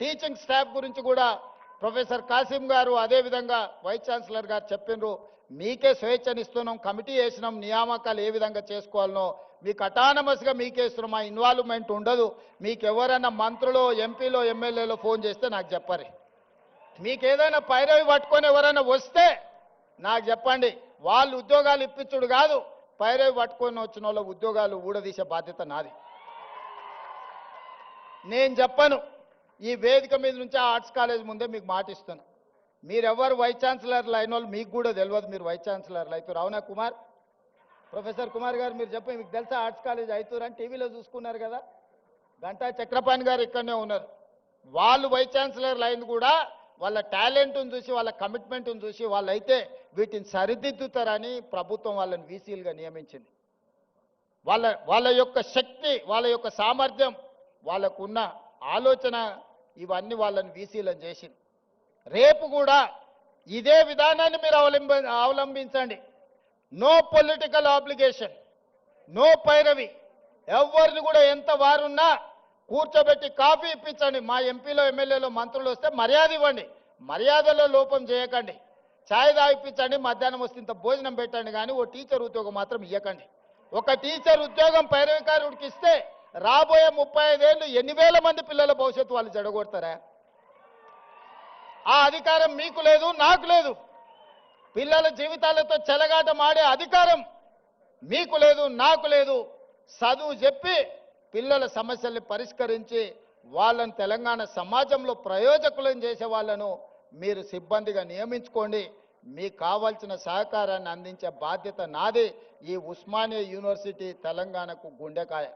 Teaching staff గురించి కూడా professor Kasim గారు అదేవిధంగా వైస్ ఛాన్సలర్ గారు చెప్పిండ్రు మీకే స్వేచ్ఛనిస్తున్నాం కమిటీ వేసినాం నియామకాలు ఏ విధంగా చేసుకోవాలనో మీకు అటానమస్గా మీకే ఇస్తున్నాం మా ఇన్వాల్వ్మెంట్ ఉండదు. మీకు ఎవరైనా మంత్రులు ఎంపీలో ఎమ్మెల్యేలో ఫోన్ చేస్తే నాకు చెప్పరు. మీకు ఏదైనా పైరవి పట్టుకొని ఎవరైనా వస్తే నాకు చెప్పండి. వాళ్ళు ఉద్యోగాలు ఇప్పించుడు కాదు పైరవి పట్టుకొని వచ్చిన వాళ్ళ ఉద్యోగాలు ఊడదీసే బాధ్యత నాది. నేను చెప్పను. ఈ వేదిక మీద నుంచి ఆర్ట్స్ కాలేజ్ ముందే మీకు మాటిస్తాను మీరెవరు వైస్ ఛాన్సలర్లు అయిన వాళ్ళు మీకు కూడా తెలియదు మీరు వైస్ ఛాన్సలర్లు అవుతారు అవునా కుమార్? ప్రొఫెసర్ కుమార్ గారు మీరు చెప్పి మీకు తెలుసా ఆర్ట్స్ కాలేజ్ అవుతారు అని టీవీలో చూసుకున్నారు కదా? గంటా చక్రపాణి గారు ఇక్కడనే ఉన్నారు. వాళ్ళు వైస్ ఛాన్సలర్లు అయింది కూడా వాళ్ళ టాలెంట్ను చూసి వాళ్ళ కమిట్మెంట్ను చూసి వాళ్ళైతే వీటిని సరిదిద్దుతారని ప్రభుత్వం వాళ్ళని వీసీలుగా నియమించింది. వాళ్ళ వాళ్ళ యొక్క శక్తి వాళ్ళ యొక్క సామర్థ్యం వాళ్ళకున్న ఆలోచన ఇవన్నీ వాళ్ళని వీసీలను చేసింది రేపు కూడా ఇదే విధానాన్ని మీరు అవలంబ అవలంబించండి. నో పొలిటికల్ ఆబ్లిగేషన్ నో పైరవి. ఎవరిని కూడా ఎంత వారున్నా కూర్చోబెట్టి కాఫీ ఇప్పించండి. మా ఎంపీలో ఎమ్మెల్యేలో మంత్రులు వస్తే మర్యాద ఇవ్వండి. మర్యాదలో లోపం చేయకండి. ఛాయ్ తాగిపించండి మధ్యాహ్నం వస్తే ఇంత భోజనం పెట్టండి కానీ ఓ టీచర్ ఉద్యోగం మాత్రం ఇవ్వకండి ఒక టీచర్ ఉద్యోగం పైరవికారుడికి ఇస్తే రాబోయే ముప్పై ఐదేళ్ళు ఎన్ని వేల మంది పిల్లల భవిష్యత్తు వాళ్ళు జడగొడతారా ఆ అధికారం మీకు లేదు నాకు లేదు. పిల్లల జీవితాలతో చెలగాటమాడే అధికారం మీకు లేదు నాకు లేదు. చదువు చెప్పి పిల్లల సమస్యల్ని పరిష్కరించి వాళ్ళని తెలంగాణ సమాజంలో ప్రయోజకులను చేసే వాళ్ళను మీరు సిబ్బందిగా నియమించుకోండి. మీకు కావాల్సిన సహకారాన్ని అందించే బాధ్యత నాది. ఈ ఉస్మానియా యూనివర్సిటీ తెలంగాణకు గుండెకాయ